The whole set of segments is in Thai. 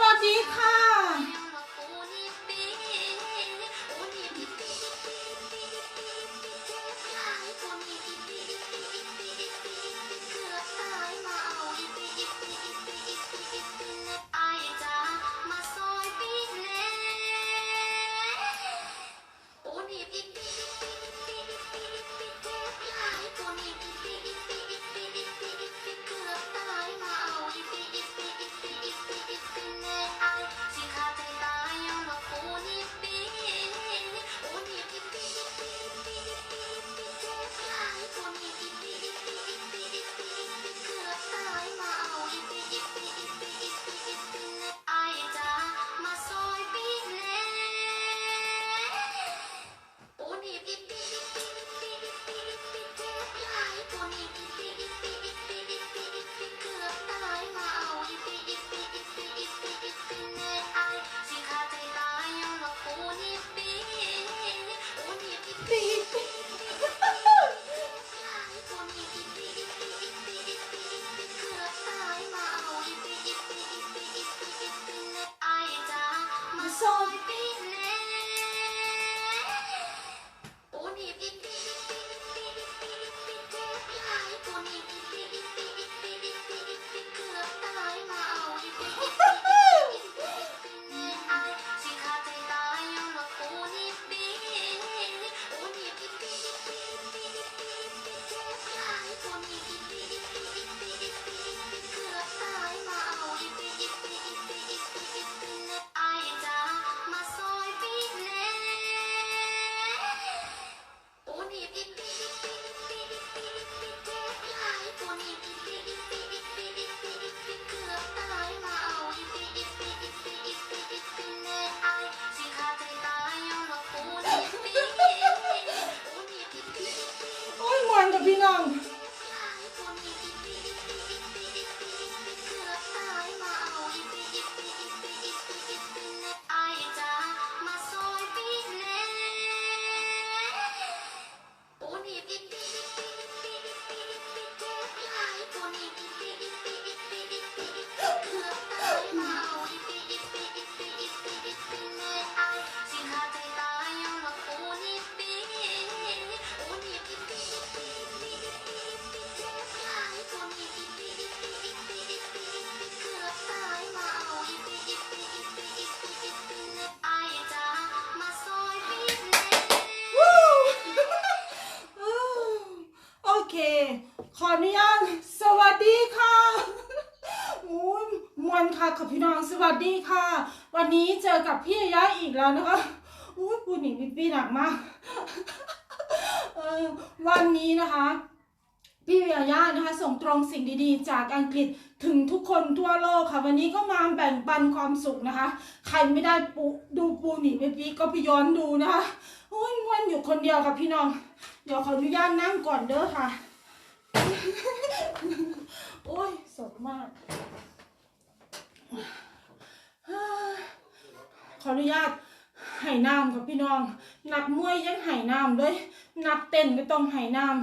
วัสดีค่ นนี้เจอกับพี่ยะอีกแล้วนะคะโอ้ยปูหนิงพี่ปีหนักมากเออวันนี้นะคะ พี่ยาย่านะคะ ส่งตรงสิ่งดีๆ จากอังกฤษถึงทุกคนทั่วโลกค่ะ วันนี้ก็มาแบ่งปันความสุขนะคะ ใครไม่ได้ปูดูปูหนีไม่ปีก็ไปย้อนดูนะคะโอ้ยมวนอยู่คนเดียวค่ะพี่น้อง เดี๋ยวขออนุญาตนั่งก่อนเด้อค่ะ โอ้ยสดมาก ขออนุญาตไหน้ำค่ะพี่น้อง นักมวยยังไหน้ำเลยนักเต้นก็ต้องไหน้ำ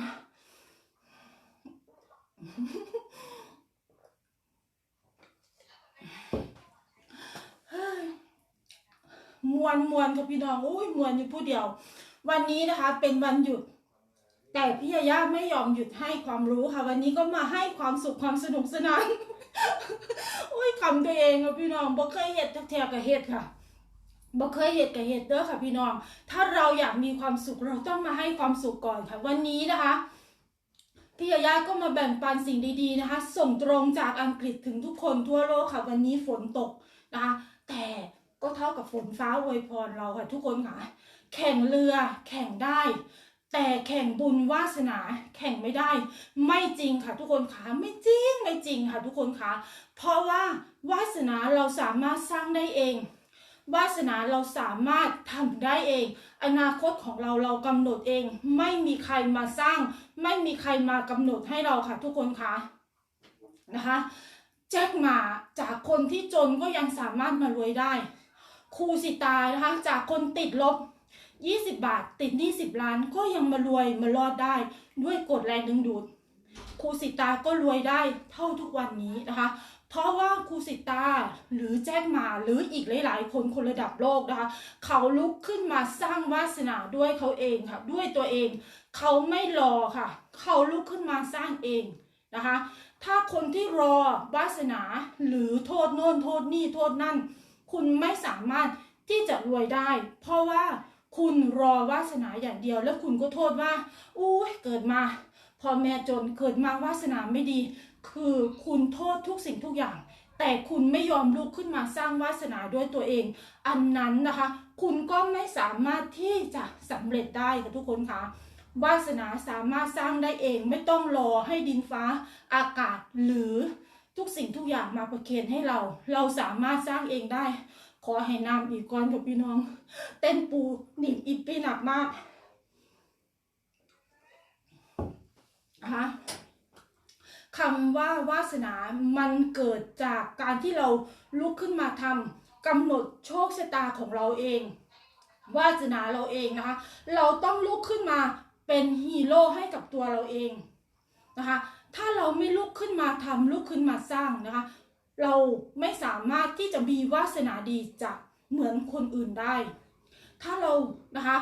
มวนมวนกับพี่น้องอุ้ยมวนอยู่ผู้เดียว วันนี้นะคะ เป็นวันหยุด แต่พี่ยาย่าไม่ยอมหยุดให้ความรู้ค่ะ วันนี้ก็มาให้ความสุขความสนุกสนานอุ้ยคำตัวเองค่ะพี่น้องบ่เคยเห็ดแท้ๆกับเห็ดค่ะ บ่เคยเห็ดกับเห็ดเด้อค่ะพี่น้อง ถ้าเราอยากมีความสุขเราต้องมาให้ความสุขก่อนค่ะวันนี้นะคะ พี่ยาย่าก็มาแบ่งปันสิ่งดีๆนะคะ ส่งตรงจากอังกฤษถึงทุกคนทั่วโลกค่ะ วันนี้ฝนตกนะคะ แต่ก็เท่ากับฝนฟ้าอวยพรเราค่ะทุกคนค่ะ แข่งเรือแข่งได้ แต่แข่งบุญวาสนาแข่งไม่ได้ ไม่จริงค่ะทุกคนค่ะไม่จริงไม่จริงค่ะทุกคนค่ะ เพราะว่าวาสนาเราสามารถสร้างได้เอง วาสนาเราสามารถทำได้เอง อนาคตของเราเรากำหนดเอง ไม่มีใครมาสร้าง ไม่มีใครมากำหนดให้เราค่ะ ทุกคนคะนะคะแจ็คหมาจากคนที่จนก็ยังสามารถมารวยได้ครูสิตานะคะจากคนติดลบ 20 บาท ติดหนี้10 ล้านก็ยังมารวยมารอดได้ ด้วยกฎแรงดึงดูดครูสิตาก็รวยได้เท่าทุกวันนี้นะคะ เพราะว่าครูสิตาหรือแจ็คมาหรืออีกหลาย ๆ คนคนระดับโลกนะคะ เขาลุกขึ้นมาสร้างวาสนาด้วยเขาเองค่ะ ด้วยตัวเอง เขาไม่รอค่ะ เขาลุกขึ้นมาสร้างเองนะคะ ถ้าคนที่รอวาสนาหรือโทษโน่นโทษนี่โทษนั่น คุณไม่สามารถที่จะรวยได้ เพราะว่าคุณรอวาสนาอย่างเดียว แล้วคุณก็โทษว่าอุ้ยเกิดมาพ่อแม่จนเกิดมาวาสนาไม่ดี คือคุณโทษทุกสิ่งทุกอย่าง แต่คุณไม่ยอมลุกขึ้นมาสร้างวาสนาด้วยตัวเอง อันนั้นนะคะ คุณก็ไม่สามารถที่จะสำเร็จได้ค่ะทุกคนค่ะวาสนาสามารถสร้างได้เอง ไม่ต้องรอให้ดินฟ้าอากาศหรือทุกสิ่งทุกอย่างมาประเคนให้เรา เราสามารถสร้างเองได้ ขอให้นำอีกก้อนกับพี่น้อง เต้นปูหนีบอิปปี้หนักมากนะ คำว่าวาสนามันเกิดจากการที่เราลุกขึ้นมาทำกำหนดโชคชะตาของเราเอง วาสนาเราเองนะคะ เราต้องลุกขึ้นมาเป็นฮีโร่ให้กับตัวเราเองนะคะ ถ้าเราไม่ลุกขึ้นมาทำลุกขึ้นมาสร้างนะคะ เราไม่สามารถที่จะมีวาสนาดีจะเหมือนคนอื่นได้ ถ้าเรานะคะ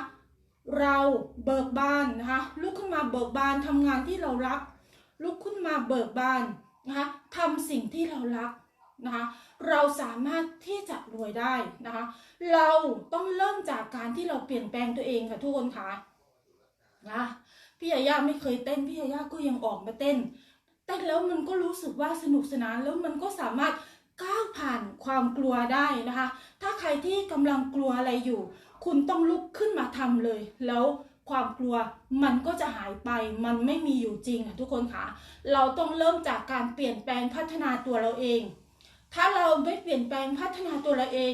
เราเบิกบานนะคะลุกขึ้นมาเบิกบานทำงานที่เรารัก ลุกขึ้นมาเบิกบานนะคะทำสิ่งที่เรารักนะคะเราสามารถที่จะรวยได้นะคะเราต้องเริ่มจากการที่เราเปลี่ยนแปลงตัวเองค่ะทุกคนค่ะนะพี่ยาย่าไม่เคยเต้นพี่ยาย่าก็ยังออกมาเต้นเต้นแล้วมันก็รู้สึกว่าสนุกสนานแล้วมันก็สามารถก้าวผ่านความกลัวได้นะคะ ถ้าใครที่กำลังกลัวอะไรอยู่ คุณต้องลุกขึ้นมาทำเลยแล้ว ความกลัวมันก็จะหายไป มันไม่มีอยู่จริงค่ะทุกคนค่ะเราต้องเริ่มจากการเปลี่ยนแปลงพัฒนาตัวเราเอง ถ้าเราไม่เปลี่ยนแปลงพัฒนาตัวเราเอง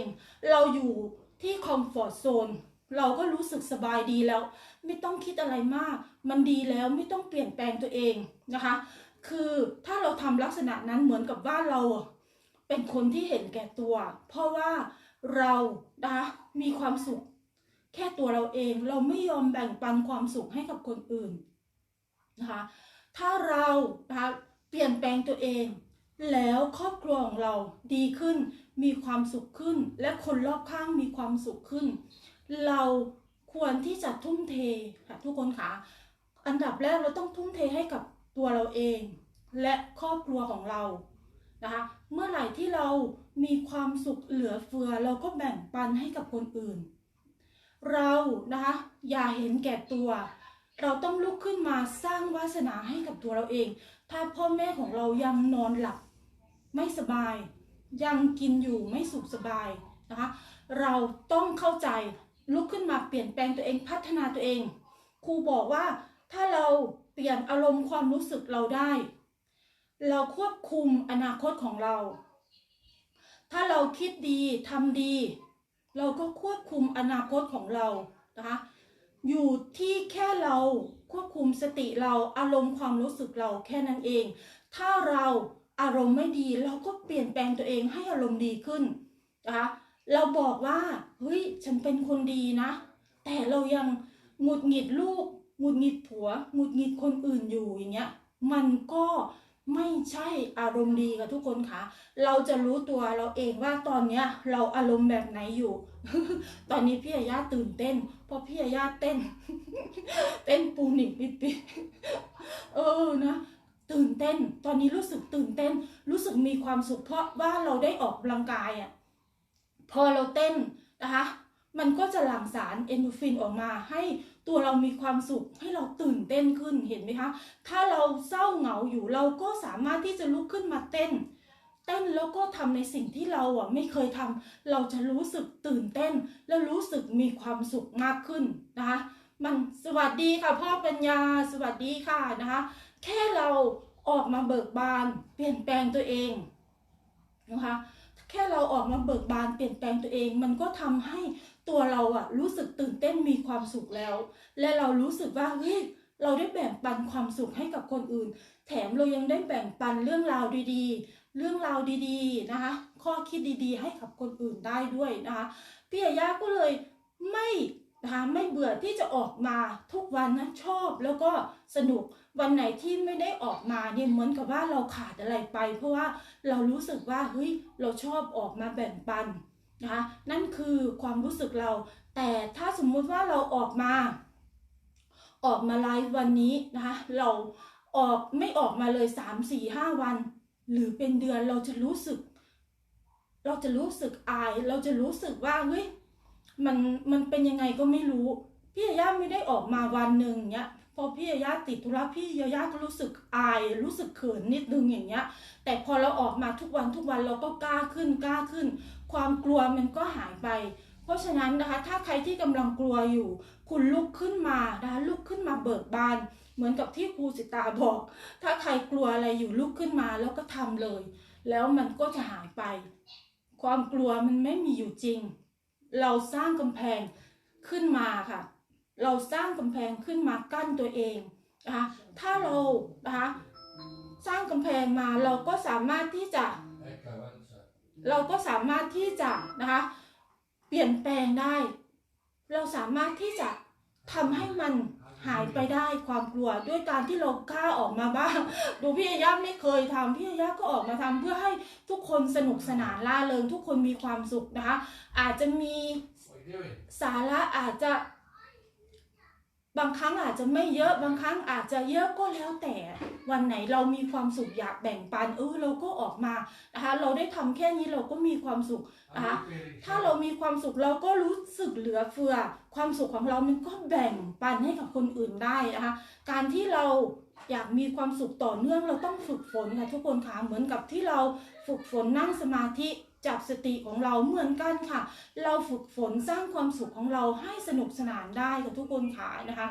เราอยู่ที่คอมฟอร์ทโซนเราก็รู้สึกสบายดีแล้ว ไม่ต้องคิดอะไรมาก มันดีแล้วไม่ต้องเปลี่ยนแปลงตัวเองนะคะ คือถ้าเราทำลักษณะนั้นเหมือนกับว่าเราเป็นคนที่เห็นแก่ตัว เพราะว่าเรานะคะมีความสุข แค่ตัวเราเองเราไม่ยอมแบ่งปันความสุขให้กับคนอื่นนะคะถ้าเราเปลี่ยนแปลงตัวเอง แล้วครอบครัวของเราดีขึ้น มีความสุขขึ้น และคนรอบข้างมีความสุขขึ้น เราควรที่จะทุ่มเทค่ะทุกคนคะอันดับแรกเราต้องทุ่มเทให้กับตัวเราเอง และครอบครัวของเรานะคะเมื่อไหร่ที่เรามีความสุขเหลือเฟือ เราก็แบ่งปันให้กับคนอื่น เรานะคะอย่าเห็นแก่ตัว เราต้องลุกขึ้นมาสร้างวาสนาให้กับตัวเราเอง ถ้าพ่อแม่ของเรายังนอนหลับไม่สบาย ยังกินอยู่ไม่สุขสบายนะคะเราต้องเข้าใจลุกขึ้นมาเปลี่ยนแปลงตัวเองพัฒนาตัวเองครูบอกว่าถ้าเราเปลี่ยนอารมณ์ความรู้สึกเราได้ เราควบคุมอนาคตของเรา ถ้าเราคิดดีทำดี เราก็ควบคุมอนาคตของเรานะคะอยู่ที่แค่เราควบคุมสติเราอารมณ์ความรู้สึกเราแค่นั้นเอง ถ้าเราอารมณ์ไม่ดีเราก็เปลี่ยนแปลงตัวเองให้อารมณ์ดีขึ้นนะคะเราบอกว่าเฮ้ยฉันเป็นคนดีนะ แต่เรายังหงุดหงิดลูกหงุดหงิดผัวหงุดหงิดคนอื่นอยู่อย่างเงี้ยมันก็ ใช่อารมณ์ดีกับทุกคนค่ะเราจะรู้ตัวเราเองว่าตอนเนี้ยเราอารมณ์แบบไหนอยู่ ตอนนี้พี่อาญาตื่นเต้นเพราะพี่อาญาเต้น เต้นปูนิงปิดปิดเออนะตื่นเต้น ตอนนี้รู้สึกตื่นเต้น รู้สึกมีความสุขเพราะว่าเราได้ออกกำลังกายอะพอเราเต้นนะคะ มันก็จะหลั่งสารเอนโดฟินออกมาให้ ตัวเรามีความสุขให้เราตื่นเต้นขึ้นเห็นไหมคะ ถ้าเราเศร้าเหงาอยู่เราก็สามารถที่จะลุกขึ้นมาเต้น เต้นแล้วก็ทำในสิ่งที่เราอะไม่เคยทำเราจะรู้สึกตื่นเต้น และรู้สึกมีความสุขมากขึ้นนะคะ มันสวัสดีค่ะพ่อปัญญาสวัสดีค่ะนะคะ แค่เราออกมาเบิกบานเปลี่ยนแปลงตัวเองนะคะแค่เราออกมาเบิกบานเปลี่ยนแปลงตัวเอง มันก็ทำให้ ตัวเราอะรู้สึกตื่นเต้นมีความสุขแล้ว และเรารู้สึกว่าเฮ้ยเราได้แบ่งปันความสุขให้กับคนอื่น แถมเรายังได้แบ่งปันเรื่องราวดีๆ เรื่องราวดีๆนะคะ ข้อคิดดีๆ ให้กับคนอื่นได้ด้วยนะคะพี่ยายาก็เลยไม่นะคะไม่เบื่อที่จะออกมาทุกวันนะชอบแล้วก็สนุกวันไหนที่ไม่ได้ออกมาเนี่ยเหมือนกับว่าเราขาดอะไรไป เพราะว่าเรารู้สึกว่าเฮ้ยเราชอบออกมาแบ่งปัน นะคะนั่นคือความรู้สึกเรา แต่ถ้าสมมุติว่าเราออกมา ออกมาไลฟ์วันนี้นะคะเราออกไม่ออกมาเลยสามสี่ห้าวัน หรือเป็นเดือนเราจะรู้สึก เราจะรู้สึกอาย เราจะรู้สึกว่าเฮ้ยมันมันเป็นยังไงก็ไม่รู้ พี่ยาย่าไม่ได้ออกมาวันหนึ่งเนี้ยพอพี่ยาย่าติดธุระพี่ยาย่าก็รู้สึกอาย รู้สึกเขินนิดนึงอย่างเงี้ย แต่พอเราออกมาทุกวันทุกวันเราก็กล้าขึ้นกล้าขึ้น ความกลัวมันก็หายไป เพราะฉะนั้นนะคะ ถ้าใครที่กำลังกลัวอยู่ คุณลุกขึ้นมานะคะลุกขึ้นมาเบิกบาน เหมือนกับที่ครูสิตาบอก ถ้าใครกลัวอะไรอยู่ลุกขึ้นมาแล้วก็ทำเลย แล้วมันก็จะหายไป ความกลัวมันไม่มีอยู่จริง เราสร้างกำแพงขึ้นมาค่ะ เราสร้างกำแพงขึ้นมากั้นตัวเองนะคะถ้าเรานะคะสร้างกำแพงมาเราก็สามารถที่จะ เราก็สามารถที่จะนะคะ เปลี่ยนแปลงได้ เราสามารถที่จะทำให้มันหายไปได้ความกลัวด้วยการที่เรากล้าออกมาบ้าง ดูพี่ยาย่าไม่เคยทำพี่ยาย่าก็ออกมาทำเพื่อให้ทุกคนสนุกสนานล่าเริงทุกคนมีความสุขนะคะ อาจจะมีสาระอาจจะ บางครั้งอาจจะไม่เยอะบางครั้งอาจจะเยอะก็แล้วแต่วันไหนเรามีความสุขอยากแบ่งปันเออเราก็ออกมานะคะเราได้ทำแค่นี้เราก็มีความสุข Ah, Anche per il ถ้าเรามีความสุขเราก็รู้สึกเหลือเฟือ ความสุขของเรามันก็แบ่งปันให้กับคนอื่นได้นะคะการที่เราอยากมีความสุขต่อเนื่องเราต้องฝึกฝนค่ะทุกคนคะเหมือนกับที่เราฝึกฝนนั่งสมาธิ จับสติของเราเหมือนกันค่ะ เราฝึกฝนสร้างความสุขของเราให้สนุกสนานได้กับทุกคนค่ะนะคะ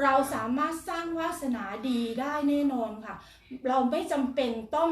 เราสามารถสร้างวาสนาดีได้แน่นอนค่ะ เราไม่จำเป็นต้อง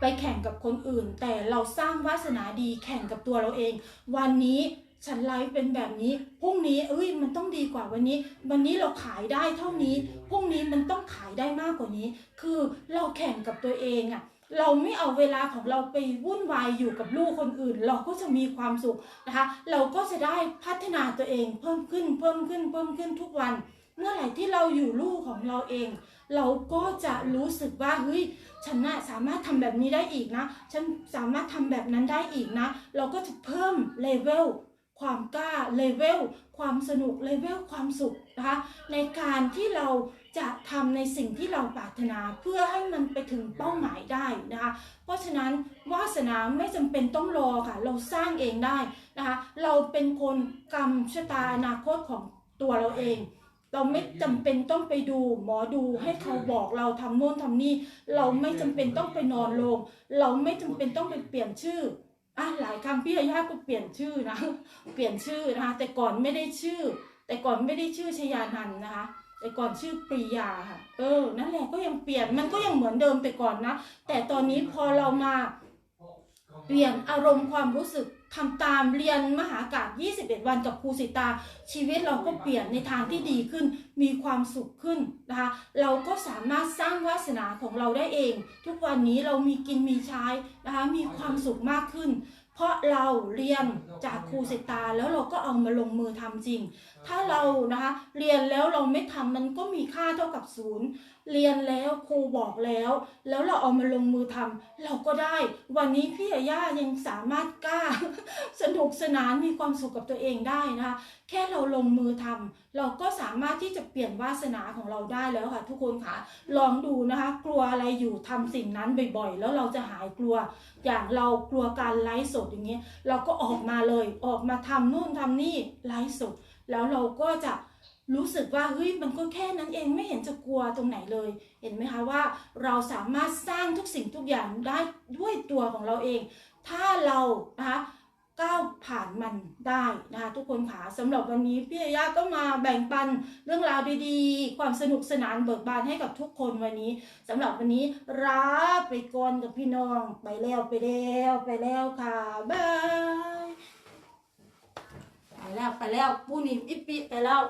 ไปแข่งกับคนอื่น แต่เราสร้างวาสนาดีแข่งกับตัวเราเอง วันนี้ฉันไลฟ์เป็นแบบนี้ พรุ่งนี้เอ้ยมันต้องดีกว่าวันนี้ วันนี้เราขายได้เท่านี้ พรุ่งนี้มันต้องขายได้มากกว่านี้ คือเราแข่งกับตัวเองอะ เราไม่เอาเวลาของเราไปวุ่นวายอยู่กับลูกคนอื่น เราก็จะมีความสุขนะคะ เราก็จะได้พัฒนาตัวเองเพิ่มขึ้นเพิ่มขึ้นเพิ่มขึ้นทุกวัน เมื่อไหร่ที่เราอยู่ลูกของเราเอง เราก็จะรู้สึกว่าเฮ้ยฉันน่ะสามารถทำแบบนี้ได้อีกนะ ฉันสามารถทำแบบนั้นได้อีกนะ เราก็จะเพิ่มเลเวลความกล้าเลเวลความสนุกเลเวลความสุขนะคะในการที่เรา จะทำในสิ่งที่เราปรารถนาเพื่อให้มันไปถึงเป้าหมายได้นะคะ เพราะฉะนั้นวาสนาไม่จำเป็นต้องรอค่ะ เราสร้างเองได้นะคะ เราเป็นคนกรรมชะตาอนาคตของตัวเราเอง เราไม่จำเป็นต้องไปดูหมอดูให้เขาบอกเราทำโน่นทำนี่ เราไม่จำเป็นต้องไปนอนโรงเราไม่จำเป็นต้องไปเปลี่ยนชื่ออะหลายคำพี่ยาย่าก็เปลี่ยนชื่อนะ เปลี่ยนชื่อนะคะแต่ก่อนไม่ได้ชื่อ แต่ก่อนไม่ได้ชื่อชยานันนะคะ แต่ก่อนชื่อปรียาค่ะ เออ นั่นแหละก็ยังเปลี่ยน มันก็ยังเหมือนเดิมแต่ก่อนนะ แต่ตอนนี้พอเรามาเปลี่ยนอารมณ์ความรู้สึกทำตามเรียนมหากาศ21 วันกับครูสิตา ชีวิตเราก็เปลี่ยนในทางที่ดีขึ้น มีความสุขขึ้นนะคะ เราก็สามารถสร้างวาสนาของเราได้เอง ทุกวันนี้เรามีกินมีใช้นะคะ มีความสุขมากขึ้น เพราะเราเรียนจากครูสิตาแล้วเราก็เอามาลงมือทำจริง ถ้าเรานะคะเรียนแล้วเราไม่ทำมันก็มีค่าเท่ากับศูนย์ เรียนแล้วครูบอกแล้ว แล้วเราเอามาลงมือทำเราก็ได้ วันนี้พี่ยาย่ายังสามารถกล้า สนุกสนานมีความสุขกับตัวเองได้นะคะ แค่เราลงมือทำเราก็สามารถที่จะเปลี่ยนวาสนาของเราได้แล้วค่ะ ทุกคนค่ะลองดูนะคะ กลัวอะไรอยู่ทำสิ่งนั้นบ่อยๆ แล้วเราจะหายกลัว อย่างเรากลัวการไลฟ์สดอย่างเงี้ยเราก็ออกมาเลยออกมาทำนู่นทำนี่ไลฟ์สดแล้วเราก็จะ รู้สึกว่าเฮ้ยมันก็แค่นั้นเองไม่เห็นจะกลัวตรงไหนเลย เห็นไหมคะว่าเราสามารถสร้างทุกสิ่งทุกอย่างได้ด้วยตัวของเราเอง ถ้าเรานะคะก้าวผ่านมันได้นะคะทุกคนค่ะสำหรับวันนี้พี่ยาก็มาแบ่งปันเรื่องราวดีๆ ความสนุกสนานเบิกบานให้กับทุกคนวันนี้สำหรับวันนี้ลาไปก่อนกับพี่น้องไปแล้วไปแล้วไปแล้วค่ะบาย แล้วไปแล้วปูนิมอิปปิไปแล้ว